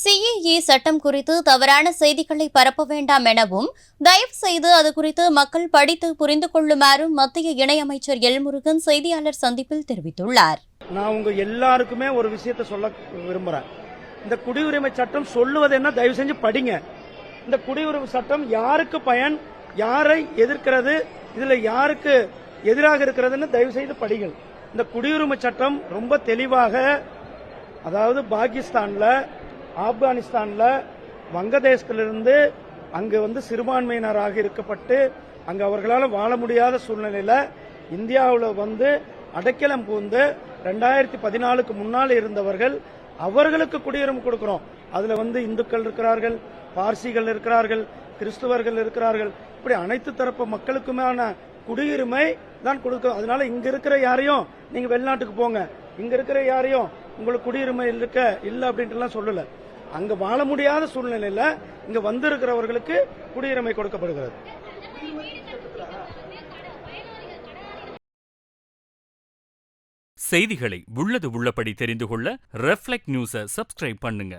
CAA சட்டம் குறித்து தவறான செய்திகளை பரப்ப வேண்டாம் எனவும் தயவு செய்து அது குறித்து மக்கள் படித்து புரிந்து கொள்ளுமாறும் மத்திய இணையமைச்சர் எல் முருகன் செய்தியாளர் சந்திப்பில் தெரிவித்துள்ளார். நான் உங்க எல்லாருக்குமே ஒரு விஷயத்த சொல்ல விரும்புறேன். இந்த குடியுரிமை சட்டம் சொல்லுவது என்ன? தயவு செஞ்சு படிங்க. இந்த குடியுரிமை சட்டம் யாருக்கு பயன்? யாரை எதிர்க்கிறது? இதுல யாருக்கு எதிராக இருக்கிறதுன்னு தயவு செய்து படிங்கள். இந்த குடியுரிமை சட்டம் ரொம்ப தெளிவாக அதாவது பாகிஸ்தான்ல ஆப்கானிஸ்தான்ல வங்கதேசத்திலிருந்து அங்கு வந்து சிறுபான்மையினராக இருக்கப்பட்டு அங்கு அவர்களால் வாழ முடியாத சூழ்நிலையில இந்தியாவில் வந்து அடைக்கலம் பூந்து ரெண்டாயிரத்தி பதினாலுக்கு முன்னால் இருந்தவர்கள் அவர்களுக்கு குடியுரிமை கொடுக்கிறோம். அதுல வந்து இந்துக்கள் இருக்கிறார்கள் பார்சிகள் இருக்கிறார்கள் கிறிஸ்துவர்கள் இருக்கிறார்கள். இப்படி அனைத்து தரப்பு மக்களுக்குமான குடியுரிமை தான் கொடுக்கும் அதனால இங்க இருக்கிற யாரையும் நீங்க வெளிநாட்டுக்கு போங்க. இங்க இருக்கிற யாரையும் உங்களுக்கு குடியுரிமை இருக்க இல்லை அப்படின்ட்டுலாம் சொல்லல. அங்க வாழ முடியாத சூழ்நிலையில இங்க வந்திருக்கிறவர்களுக்கு குடியுரிமை கொடுக்கப்படுகிறது. செய்திகளை உள்ளது உள்ளபடி தெரிந்து கொள்ள ரெஃப்ளெக்ட் நியூஸை சப்ஸ்கிரைப் பண்ணுங்க.